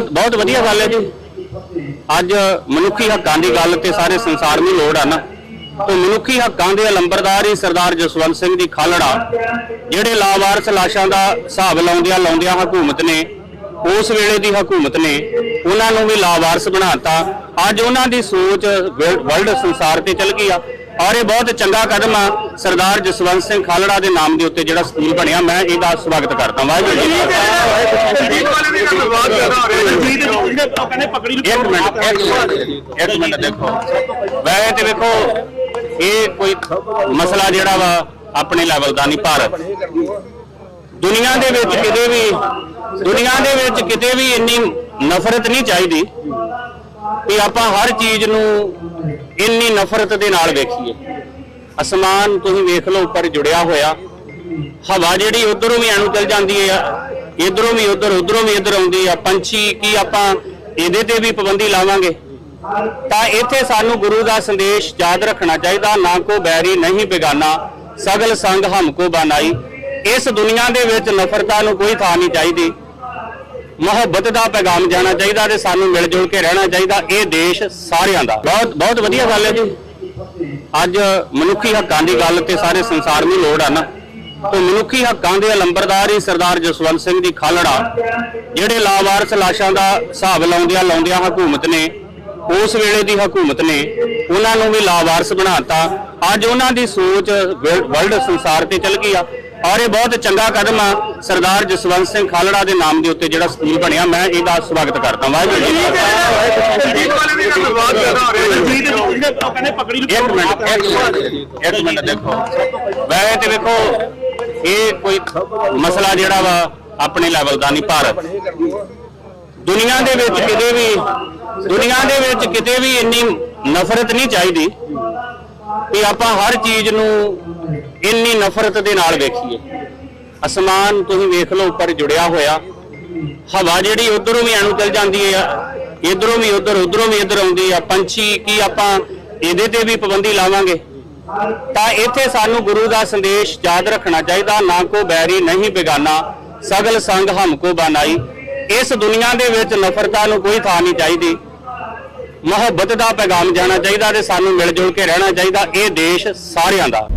ਬਹੁਤ ਬਹੁਤ ਵਧੀਆ ਗੱਲ ਹੈ ਜੀ। ਅੱਜ ਮਨੁੱਖੀ ਹੱਕਾਂ ਦੀ ਗੱਲ ਤੇ ਸਾਰੇ ਸੰਸਾਰ ਨੂੰ ਲੋੜ ਆ ਨਾ। ਤੇ ਮਨੁੱਖੀ ਹੱਕਾਂ ਦੇ ਅਲੰਬਰਦਾਰ ਹੀ ਸਰਦਾਰ ਜਸਵੰਤ ਸਿੰਘ ਦੀ ਖਾਲੜਾ, ਜਿਹੜੇ ਲਾਵਾਰਸ ਲਾਸ਼ਾਂ ਦਾ ਹਿਸਾਬ ਲਾਉਂਦਿਆਂ ਲਾਉਂਦਿਆਂ ਹਕੂਮਤ ਨੇ, ਉਸ ਵੇਲੇ ਦੀ ਹਕੂਮਤ ਨੇ, ਉਹਨਾਂ ਨੂੰ ਵੀ ਲਾਵਾਰਸ ਬਣਾਤਾ। ਅੱਜ ਉਹਨਾਂ ਦੀ ਸੋਚ ਵਰਲਡ ਸੰਸਾਰ ਤੇ ਚੱਲ ਗਈ ਆ। ਔਰ ਇਹ ਬਹੁਤ ਚੰਗਾ ਕਦਮ ਆ ਸਰਦਾਰ ਜਸਵੰਤ ਸਿੰਘ ਖਾਲੜਾ ਦੇ ਨਾਮ ਦੇ ਉੱਤੇ ਜਿਹੜਾ ਸਕੂਲ ਬਣਿਆ। ਮੈਂ ਇਹਦਾ ਸਵਾਗਤ ਕਰਦਾ। ਵਾਹਿਗੁਰੂ ਜੀ ਕਾ ਖਾਲਸਾ ਇੱਕ ਮਿੰਟ ਇੱਕ ਮਿੰਟ ਇੱਕ ਮਿੰਟ ਦੇਖੋ। ਵੈਸੇ ਤੇ ਵੇਖੋ ਇਹ ਕੋਈ ਮਸਲਾ ਜਿਹੜਾ ਵਾ ਆਪਣੇ ਲੈਵਲ ਦਾ ਨਹੀਂ ਭਾਰਤ। ਦੁਨੀਆ ਦੇ ਵਿੱਚ ਕਿਤੇ ਵੀ ਦੁਨੀਆ ਦੇ ਵਿੱਚ ਕਿਤੇ ਵੀ ਇੰਨੀ ਨਫ਼ਰਤ ਨਹੀਂ ਚਾਹੀਦੀ ਕਿ ਆਪਾਂ ਹਰ ਚੀਜ਼ ਨੂੰ ਇੰਨੀ ਨਫ਼ਰਤ ਦੇ ਨਾਲ ਵੇਖੀਏ। ਅਸਮਾਨ ਤੁਸੀਂ ਵੇਖ ਲਓ ਉੱਪਰ ਜੁੜਿਆ ਹੋਇਆ। ਹਵਾ ਜਿਹੜੀ ਉਧਰੋਂ ਵੀ ਐਨੂੰ ਚਲ ਜਾਂਦੀ ਹੈ ਇਧਰੋਂ ਵੀ ਉਧਰ ਉਧਰੋਂ ਵੀ ਇਧਰ ਆਉਂਦੀ ਆ। ਪੰਛੀ ਕੀ ਆਪਾਂ ਇਹਦੇ ਤੇ ਵੀ ਪਾਬੰਦੀ ਲਾਵਾਂਗੇ? ਤਾਂ ਇੱਥੇ ਸਾਨੂੰ ਗੁਰੂ ਦਾ ਸੰਦੇਸ਼ ਯਾਦ ਰੱਖਣਾ ਚਾਹੀਦਾ। ਨਾ ਕੋ ਬੈਰੀ ਨਹੀਂ ਬੇਗਾਨਾ। ਸਗਲ ਸੰਗ ਹਮ ਕੋ ਬਨਾਈ। ਇਸ ਦੁਨੀਆ ਦੇ ਵਿੱਚ ਨਫ਼ਰਤਾਂ ਨੂੰ ਕੋਈ ਥਾਂ ਨਹੀਂ ਚਾਹੀਦੀ। ਮੁਹੱਬਤ ਦਾ ਪੈਗਾਮ ਜਾਣਾ ਚਾਹੀਦਾ ਤੇ ਸਾਨੂੰ ਮਿਲ ਜੁਲ ਕੇ ਰਹਿਣਾ ਚਾਹੀਦਾ। ਇਹ ਦੇਸ਼ ਸਾਰਿਆਂ ਦਾ। ਬਹੁਤ ਬਹੁਤ ਵਧੀਆ ਗੱਲ ਹੈ ਜੀ। ਅੱਜ ਮਨੁੱਖੀ ਹੱਕਾਂ ਦੀ ਗੱਲ ਤੇ ਸਾਰੇ ਸੰਸਾਰ ਨੂੰ ਲੋੜ ਆ ਨਾ। ਤੇ ਮਨੁੱਖੀ ਹੱਕਾਂ ਦੇ ਅਲੰਬਰਦਾਰ ਹੀ ਸਰਦਾਰ ਜਸਵੰਤ ਸਿੰਘ ਜੀ ਖਾਲੜਾ, ਜਿਹੜੇ ਲਾਵਾਰਸ ਲਾਸ਼ਾਂ ਦਾ ਹਿਸਾਬ ਲਾਉਂਦਿਆਂ ਲਾਉਂਦਿਆਂ ਹਕੂਮਤ ਨੇ, ਉਸ ਵੇਲੇ ਦੀ ਹਕੂਮਤ ਨੇ, ਉਹਨਾਂ ਨੂੰ ਵੀ ਲਾਵਾਰਸ ਬਣਾਤਾ ਅੱਜ ਉਹਨਾਂ ਦੀ ਸੋਚ ਵਰਲਡ ਸੰਸਾਰ ਤੇ ਚੱਲ ਗਈ ਆ। ਔਰ ਇਹ ਬਹੁਤ ਚੰਗਾ ਕਦਮ ਆ ਸਰਦਾਰ ਜਸਵੰਤ ਸਿੰਘ ਖਾਲੜਾ ਦੇ ਨਾਮ ਦੇ ਉੱਤੇ ਜਿਹੜਾ ਸਕੂਲ ਬਣਿਆ। ਮੈਂ ਇਹਦਾ ਸਵਾਗਤ ਕਰਦਾ ਵਾਹਿਗੁਰੂ ਜੀ ਇੱਕ ਮਿੰਟ ਇੱਕ ਮਿੰਟ ਦੇਖੋ। ਵੈਸੇ ਤੇ ਵੇਖੋ ਇਹ ਕੋਈ ਮਸਲਾ ਜਿਹੜਾ ਵਾ ਆਪਣੇ ਲੈਵਲ ਦਾ ਨਹੀਂ ਭਾਰਤ ਦੁਨੀਆ ਦੇ ਵਿੱਚ ਕਿਤੇ ਵੀ, ਦੁਨੀਆ ਦੇ ਵਿੱਚ ਕਿਤੇ ਵੀ ਇੰਨੀ ਨਫ਼ਰਤ ਨਹੀਂ ਚਾਹੀਦੀ ਕਿ ਆਪਾਂ ਹਰ ਚੀਜ਼ ਨੂੰ ਇੰਨੀ ਨਫ਼ਰਤ ਦੇ ਨਾਲ ਵੇਖੀਏ। ਅਸਮਾਨ ਤੁਸੀਂ ਵੇਖ ਲਓ, ਉੱਪਰ ਜੁੜਿਆ ਹੋਇਆ। ਹਵਾ ਜਿਹੜੀ ਉਧਰੋਂ ਵੀ ਐਨੂੰ ਚਲ ਜਾਂਦੀ ਹੈ, ਇਧਰੋਂ ਵੀ ਉਧਰ, ਉਧਰੋਂ ਵੀ ਇਧਰ ਆਉਂਦੀ ਆ ਪੰਛੀ ਕੀ ਆਪਾਂ ਇਹਦੇ ਤੇ ਵੀ ਪਾਬੰਦੀ ਲਾਵਾਂਗੇ? ਤਾਂ ਇੱਥੇ ਸਾਨੂੰ ਗੁਰੂ ਦਾ ਸੰਦੇਸ਼ ਯਾਦ ਰੱਖਣਾ ਚਾਹੀਦਾ, ਨਾ ਕੋ ਬੈਰੀ ਨਹੀਂ ਬੇਗਾਨਾ, ਸਗਲ ਸੰਗ ਹਮ ਕੋ ਬਨਾਈ। ਇਸ ਦੁਨੀਆ ਦੇ ਵਿੱਚ ਨਫ਼ਰਤਾਂ ਨੂੰ ਕੋਈ ਥਾਂ ਨਹੀਂ ਚਾਹੀਦੀ। ਮੁਹੱਬਤ ਦਾ ਪੈਗਾਮ ਜਾਣਾ ਚਾਹੀਦਾ ਤੇ ਸਾਨੂੰ ਮਿਲ ਜੁਲ ਕੇ ਰਹਿਣਾ ਚਾਹੀਦਾ। ਇਹ ਦੇਸ਼ ਸਾਰਿਆਂ ਦਾ।